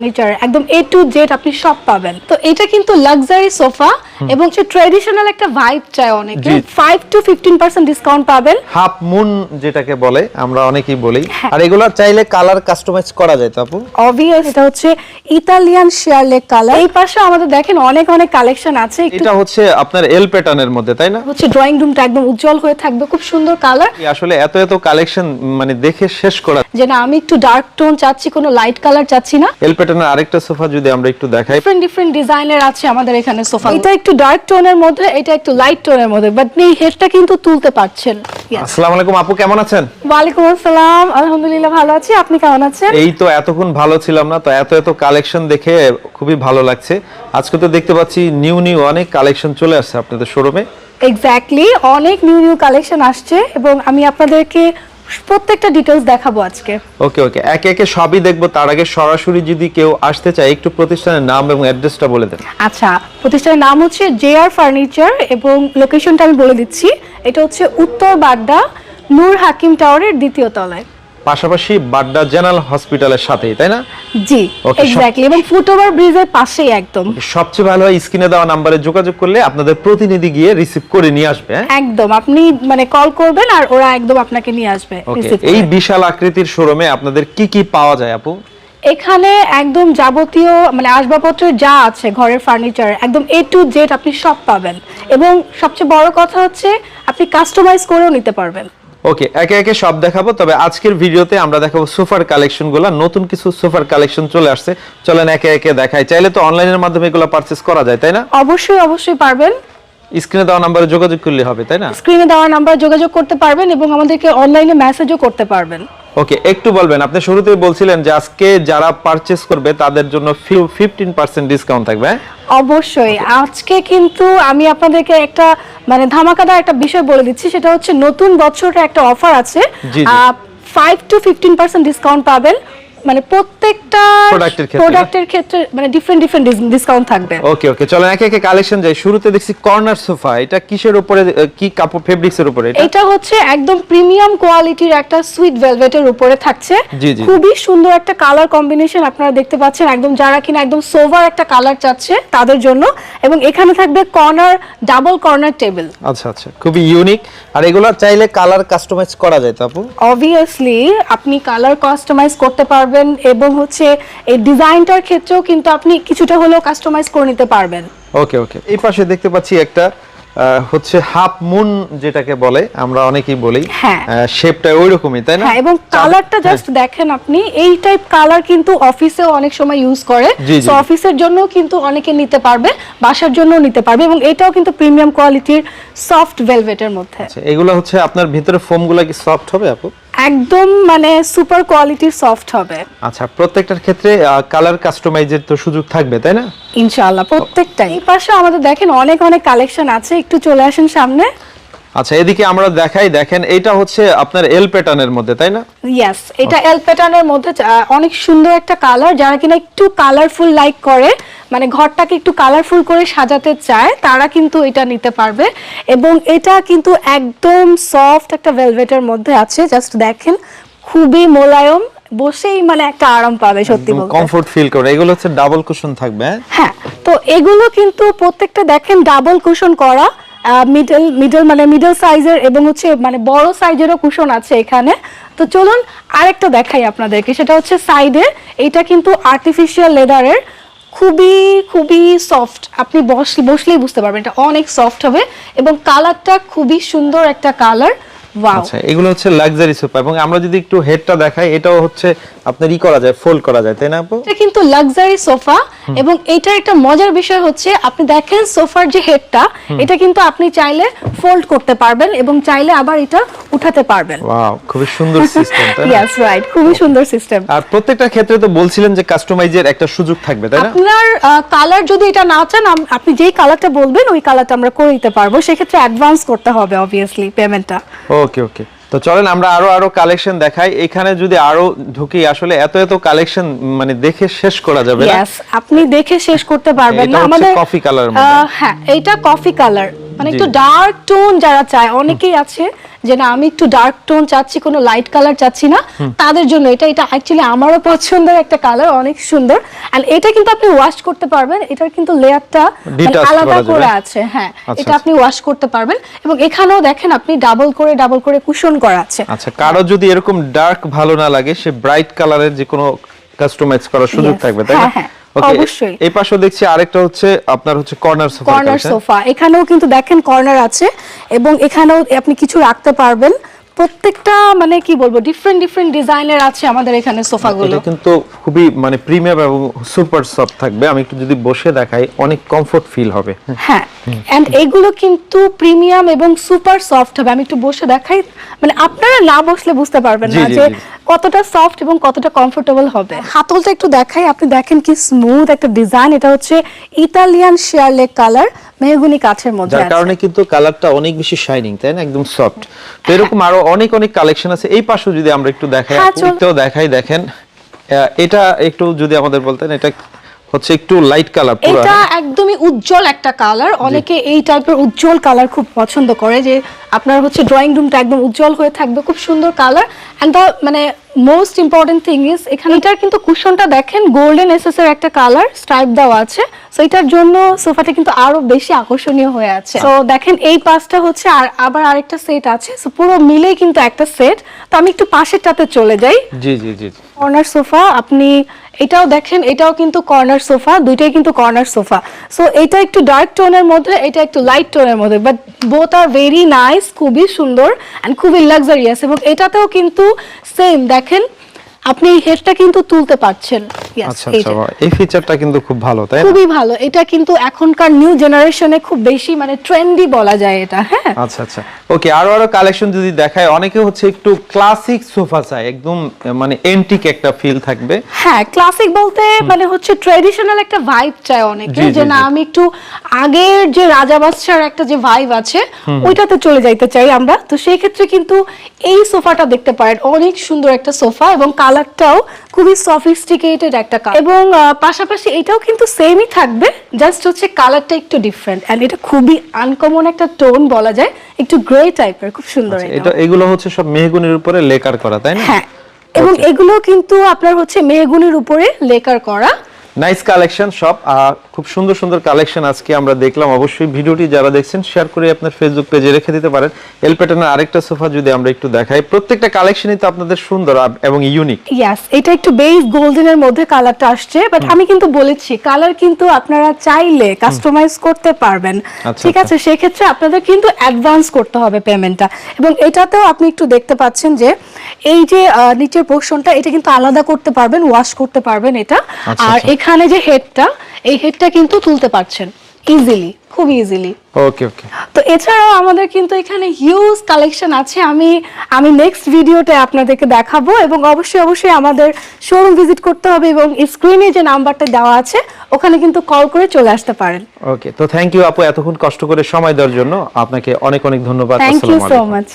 Furniture একদম এ to Z আপনি সব পাবেন। তো এটা কিন্তু লাক্সারি সোফা এবং সে একটা ভাইব চায় অনেকে। জি। Five to fifteen percent discount পাবেন। হাফ মুন যেটাকে বলে আমরা অনেকেই বলি। হ্যাঁ। আর এগুলো চাইলে কালার কাস্টমাইজ করা যায় তো আপু? অবভিয়াস এটা হচ্ছে ইতালিয়ান কালার এই পাশে আমাদের দেখেন অনেক অনেক কালেকশন আছে। এটা হচ্ছে আপনার এল প্যাটার্নের মধ্যে তাই না? হচ্ছে ড্রয়িং রুমটা একদম উজ্জ্বল হয়ে থাকবে খুব সুন্দর কালার আসলে এত এত কালেকশন মানে দেখে শেষ করা যে না আমি একটু ডার্ক টোন চাচ্ছি কোনো লাইট কালার চাচ্ছি না। এল প্যাটার্নের আরেকটা সোফা যদি আমরা একটু দেখাই। ডিফারেন্ট ডিফারেন্ট ডিজাইনের আছে আমাদের এখানে সোফা। এটা একটু ডার্ক টোনের মধ্যে এটা একটু লাইট টোনের মধ্যে বাট এই হেডটা কিন্তু তুলতে পারছেন। আসসালামু আলাইকুম আপু কেমন আছেন? ওয়ালাইকুম আসসালাম আলহামদুলিল্লাহ ভালো আছি। আপনি কেমন আছেন? এই তো এতক্ষণ ভালো ছিলাম না তো এত এত কালেকশন দেখে খুবই ভালো লাগছে। আজকে তো দেখতে পাচ্ছি নিউ নিউ অনেক কালেকশন চলে আসছে আপনাদের শোরুমে এক্স্যাক্টলি অনেক নিউ নিউ কালেকশন আসছে এবং আমি আপনাদেরকে প্রত্যেকটা ডিটেলস দেখাবো আজকে। ওকে ওকে একে একে সবই দেখব। তার আগে সরাসরি যদি কেউ আসতে চায় একটু প্রতিষ্ঠানের নাম এবং অ্যাড্রেসটা বলে দেন। আচ্ছা প্রতিষ্ঠানের নাম হচ্ছে জে আর ফার্নিচার এবং লোকেশনটা আমি বলে দিচ্ছি। এটা হচ্ছে উত্তর বাড্ডা নূর হাকিম টাওয়ারের দ্বিতীয় তলায়। পাশাপাশি বাড্ডা জেনারেল হসপিটালের সাথেই তাই না? জি এক্স্যাক্টলি এবং ফুটওভার ব্রিজের পাশেই একদম। সবচেয়ে ভালো হয় স্ক্রিনে দেওয়া নাম্বারে যোগাযোগ করলে আপনাদের প্রতিনিধি গিয়ে রিসিভ করে নিয়ে আসবে হ্যাঁ? একদম আপনি মানে কল করবেন আর ওরা একদম আপনাকে নিয়ে আসবে এই বিশাল আকৃতির শোরুমে আপনাদের কি কি পাওয়া যায় আপু? এখানে একদম যাবতীয় মানে আসবাবপত্র যা আছে ঘরের ফার্নিচার একদম এ টু জেড আপনি সব পাবেন। এবং সবচেয়ে বড় কথা হচ্ছে আপনি কাস্টমাইজ করেও নিতে পারবেন। ওকে একে একে সব দেখাবো তবে আজকের ভিডিওতে আমরা দেখাবো সোফার কালেকশনগুলা নতুন কিছু সোফার কালেকশন চলে আসছে। চলেন একে একে দেখাই। চাইলে তো অনলাইনের মাধ্যমে এগুলো পারচেজ করা যায় তাই না? অবশ্যই অবশ্যই পারবেন। স্ক্রিনে দেওয়া নাম্বারে যোগাযোগ করলে হবে তাই না? স্ক্রিনে দেওয়া নাম্বার যোগাযোগ করতে পারবেন এবং আমাদেরকে অনলাইনে মেসেজও করতে পারবেন। ওকে একটু বলবেন আপনি শুরুতেই বলছিলেন যে আজকে যারা পারচেজ করবে তাদের জন্য ফিফটিন পার্সেন্ট ডিসকাউন্ট থাকবে হ্যাঁ? অবশ্যই আজকে কিন্তু আমি আপনাদেরকে একটা মানে ধামাকাদার একটা বিষয় বলে দিচ্ছি সেটা হচ্ছে নতুন বছরের একটা অফার আছে। Five to fifteen percent discount পাবেন মানে প্রত্যেকটা প্রোডাক্টের ক্ষেত্রে মানে ডিফারেন্ট ডিফারেন্ট ডিসকাউন্ট থাকবে। ওকে ওকে চলো একে একে কালেকশন যাই। শুরুতে দেখছি কর্নার সোফা এটা কিসের উপরে কি কাপড় ফেব্রিক্স এর উপরে এটা? এটা হচ্ছে একদম প্রিমিয়াম কোয়ালিটির একটা সুইট ভেলভেটের উপরে থাকছে। খুবই সুন্দর একটা কালার কম্বিনেশন আপনারা দেখতে পাচ্ছেন। একদম যারা কিনা একদম সোভার একটা কালার চাচ্ছে তাদের জন্য। এবং এখানে থাকবে কর্নার ডাবল কর্নার টেবিল আচ্ছা আচ্ছা খুবই ইউনিক আর এগুলো চাইলে কালার কাস্টমাইজ করা যায় তো আপু? অবভিয়াসলি আপনি কালার কাস্টমাইজ করতে পারবেন। এবং হচ্ছে এই ডিজাইনটার ক্ষেত্রেও কিন্তু আপনি কিছুটা হলেও কাস্টমাইজ করে নিতে পারবেন। ওকে ওকে। এই পাশে দেখতে পাচ্ছি একটা হচ্ছে হাফ মুন যেটাকে বলে আমরা অনেকেই বলি। হ্যাঁ। শেপটা ওই রকমই তাই না? হ্যাঁ এবং কালারটা জাস্ট দেখেন আপনি এই টাইপ কালার কিন্তু অফিসেও অনেক সময় ইউজ করে। সো অফিসের জন্য কিন্তু অনেকে নিতে পারবে বাসার জন্য নিতে পারবে এবং এটাও কিন্তু প্রিমিয়াম কোয়ালিটির সফট ভেলভেটের মধ্যে। আচ্ছা এগুলো হচ্ছে আপনার ভিতরে ফোমগুলো কি সফট হবে আপু? একদম মানে সুপার কোয়ালিটির সফট হবে। আচ্ছা প্রত্যেকটার ক্ষেত্রে কালার কাস্টমাইজের তো সুযোগ থাকবে তাই না? ইনশাআল্লাহ প্রত্যেকটাই। এই পাশে আমাদের দেখেন অনেক অনেক কালেকশন আছে। একটু চলে আসেন সামনে। আচ্ছা এদিকে আমরা দেখাই দেখেন এটা হচ্ছে আপনার এল প্যাটার্নের মধ্যে তাই না? ইয়েস এটা এল প্যাটার্নের মধ্যে অনেক সুন্দর একটা কালার যারা কিনা একটু কালারফুল লাইক করে মানে ঘরটাকে একটু কালারফুল করে সাজাতে চায় তারা কিন্তু এটা নিতে পারবে। এবং এটা কিন্তু একদম সফট একটা ভেলভেটের মধ্যে আছে জাস্ট দেখেন খুবই মোলায়ম বসেই মানে একটা আরাম পাবে সত্যি বলতে। কমফোর্ট ফিল করে। এগুলো হচ্ছে ডাবল কুশন থাকবে হ্যাঁ? হ্যাঁ তো এগুলো কিন্তু প্রত্যেকটা দেখেন ডাবল কুশন করা মিডল মিডল মানে মিডল সাইজের এবং হচ্ছে মানে বড় সাইজেরও কুশন আছে এখানে। তো চলুন আরেকটা দেখাই আপনাদেরকে, সেটা হচ্ছে সাইডে এটা কিন্তু আর্টিফিশিয়াল লেদারের খুবই খুবই সফট আপনি বস, বসলেই বুঝতে পারবেন, এটা অনেক সফট হবে এবং কালারটা খুবই সুন্দর একটা কালার আচ্ছা এগুলো হচ্ছে লাক্সারি সোফা এবং আমরা যদি একটু হেডটা দেখাই এটাও হচ্ছে আপনার ই করা যায় ফোল্ড করা যায় তাই না আপু? এটা কিন্তু লাক্সারি সোফা এবং এটার একটা মজার বিষয় হচ্ছে আপনি দেখেন সোফার যে হেডটা এটা কিন্তু আপনি চাইলে ফোল্ড করতে পারবেন এবং চাইলে আবার এটা উঠাতে পারবেন। ওয়াও খুবই সুন্দর সিস্টেম তাই না? ইয়েস রাইট খুবই সুন্দর সিস্টেম আর প্রত্যেকটা ক্ষেত্রে তো বলছিলেন যে কাস্টমাইজের একটা সুযোগ থাকবে তাই না? আপনার কালার যদি এটা না চান আপনি যেই কালারটা বলবেন ওই কালারটা আমরা করে দিতে পারব। সেক্ষেত্রে অ্যাডভান্স করতে হবে অবভিয়াসলি পেমেন্টটা ওকে ওকে তো চলেন আমরা আরও আরও কালেকশন দেখাই। এখানে যদি আরও ঢুকি আসলে এত এত কালেকশন মানে দেখে শেষ করা যাবে না। আপনি দেখে শেষ করতে পারবেন এটা না। আমাদের কফি। আহ, হ্যাঁ এইটা কফি কালার মানে একটু ডার্ক টোন যারা চায় অনেকেই আছে যে না আমি একটু ডার্ক টোন চাচ্ছি কোনো লাইট কালার চাচ্ছি না। তাদের জন্য এটা এটা অ্যাকচুয়ালি আমারও পছন্দের একটা কালার অনেক সুন্দর। এন্ড এটা কিন্তু আপনি ওয়াশ করতে পারবেন এটার কিন্তু লেয়ারটা Detached আলাদা করে আছে হ্যাঁ আচ্ছা, এটা আপনি ওয়াশ করতে পারবেন। এবং এখানেও দেখেন আপনি ডাবল করে ডাবল করে কুশন করা আছে। আচ্ছা কারও যদি এরকম ডার্ক ভালো না লাগে সে ব্রাইট কালারের যে কোনো কাস্টমাইজ করার সুযোগ থাকবে তাই না? হ্যাঁ, হ্যাঁ, অবশ্যই। এই পাশে দেখছি আরেকটা হচ্ছে আপনার হচ্ছে কর্নার সোফা কর্নার সোফা এখানেও কিন্তু দেখেন কর্নার আছে এবং এখানেও আপনি কিছু রাখতে পারবেন। প্রত্যেকটা মানে কি বলব ডিফারেন্ট ডিফারেন্ট ডিজাইনের আছে আমাদের এখানে সোফাগুলো। এটা কিন্তু খুবই মানে প্রিমিয়াম এবং সুপার সফট থাকবে। আমি একটু যদি বসে দেখাই অনেক কমফোর্ট ফিল হবে। হ্যাঁ এন্ড এগুলো কিন্তু প্রিমিয়াম এবং সুপার সফট হবে। আমি একটু বসে দেখাই মানে আপনারা না বসলে বুঝতে পারবেন না যে কতটা সফট এবং কতটা কমফোর্টেবল হবে। হাতলটা একটু দেখাই আপনি দেখেন কি স্মুথ একটা ডিজাইন এটা হচ্ছে ইতালিয়ান শেয়ারলেক কালার মেহগুনি কাঠের মধ্যে যার কারণে কিন্তু কালারটা অনেক বেশি শাইনিং তাই না? একদম সফট তো এরকম আরও অনেক অনেক কালেকশন আছে। এই পাশে যদি আমরা একটু দেখাই একটু দেখাই দেখেন। আহ, এটা একটু যদি আমাদের বলতেন এটা হচ্ছে একটু লাইট কালার পুরো এটা একদমই উজ্জ্বল একটা কালার অনেকে এই টাইপের উজ্জ্বল কালার খুব পছন্দ করে যে আপনার হচ্ছে ড্রয়িং রুমটা একদম উজ্জ্বল হয়ে থাকবে খুব সুন্দর কালার অ্যান্ড দ্য মানে মোস্ট ইম্পর্টেন্ট থিং ইজ এখানে এটার কিন্তু কুশনটা দেখেন গোল্ডেন এসএস এর একটা কালার স্ট্রাইপ দেওয়া আছে। সো এটার জন্য সোফাটা কিন্তু আরও বেশি আকর্ষণীয় হয়ে আছে। তো দেখেন এই পাঁচটা হচ্ছে আর আবার আরেকটা সেট আছে। সো পুরো মিলেই কিন্তু একটা সেট তো আমি একটু পাশেরটাতে চলে যাই। জি জি জি। কর্নার সোফা, আপনি এটাও দেখেন, এটাও কিন্তু কর্নার সোফা, দুইটাই কিন্তু কর্নার সোফা। সো এটা একটু ডার্ক টোনের মধ্যে, এটা একটু লাইট টোনের মধ্যে but both are very nice খুবই সুন্দর অ্যান্ড খুবই লাক্সারিয়াস এবং এটাতেও কিন্তু সেম দেখেন আপনি এই হেডটা কিন্তু তুলতে পারছেন। আচ্ছা আচ্ছা। এই ফিচারটা কিন্তু খুব ভালো তাই খুবই ভালো। এটা কিন্তু এখনকার নিউ জেনারেশনে খুব বেশি মানে ট্রেন্ডি বলা যায় এটা হ্যাঁ? আচ্ছা আচ্ছা। ওকে আরও আরও কালেকশন যদি দেখায় অনেকে হচ্ছে একটু ক্লাসিক সোফা চায় একদম মানে এন্টিক একটা ফিল থাকবে। হ্যাঁ ক্লাসিক বলতে মানে হচ্ছে ট্রেডিশনাল একটা ভাইব চায় অনেকে যে না আমি একটু আগের যে রাজা বাদশার একটা যে ভাইব আছে ওইটাতে চলে যাইতে চাই আমরা। তো সেই ক্ষেত্রে কিন্তু এই সোফাটা দেখতে পারেন। অনেক সুন্দর একটা সোফা এবং কালারটাও খুবই সফিস্টিকেটেড একটা কালার এবং পাশাপাশি এটাও কিন্তু সেমই থাকবে জাস্ট হচ্ছে কালারটা একটু ডিফারেন্ট এন্ড এটা খুবই আনকমন একটা টোন বলা যায় একটু গ্রে টাইপের খুব সুন্দর আচ্ছা, এটা এগুলো হচ্ছে সব মেহগুনির উপরে লেকার করা তাই না? হ্যাঁ এবং এগুলো কিন্তু আপনার হচ্ছে মেহগুনির উপরে লেকার করা। নাইস কালেকশন সব আহ, খুব সুন্দর সুন্দর কালেকশন আজকে আমরা দেখলাম। অবশ্যই ভিডিওটি যারা দেখছেন শেয়ার করে আপনার ফেসবুক পেজে রেখে দিতে পারেন। এল প্যাটার্নের আরেকটা সোফা যদি আমরা একটু দেখাই প্রত্যেকটা কালেকশনই তো আপনাদের সুন্দর এবং ইউনিক ইয়াস এটা একটু বেস গোল্ডেনের মধ্যে কালারটা আসছে বাট আমি কিন্তু বলেছি কালার কিন্তু আপনারা চাইলে কাস্টমাইজ করতে পারবেন। আচ্ছা, ঠিক আছে সেক্ষেত্রে আপনাদের কিন্তু অ্যাডভান্স করতে হবে পেমেন্টটা এবং এটাতেও আপনি একটু দেখতে পাচ্ছেন যে এই যে নিচের পোর্শনটা এটা কিন্তু আলাদা করতে পারবেন ওয়াশ করতে পারবেন এটা। আচ্ছা, আর আচ্ছা। এখানে যে হেডটা এই হেডটা কিন্তু তুলতে পারছেন। ইজিলি খুব ইজিলি ওকে ওকে তো এছাড়াও আমাদের কিন্তু এখানে হিউজ কালেকশন আছে। আমি আমি নেক্সট ভিডিওতে আপনাদেরকে দেখাবো এবং অবশ্যই অবশ্যই আমাদের শোরুম ভিজিট করতে হবে এবং স্ক্রিনে যে নাম্বারটা দেওয়া আছে ওখানে কিন্তু কল করে চলে আসতে পারেন। ওকে তো থ্যাংক ইউ আপু এতক্ষণ কষ্ট করে সময় দেওয়ার জন্য। আপনাকে অনেক অনেক ধন্যবাদ। Thank you so much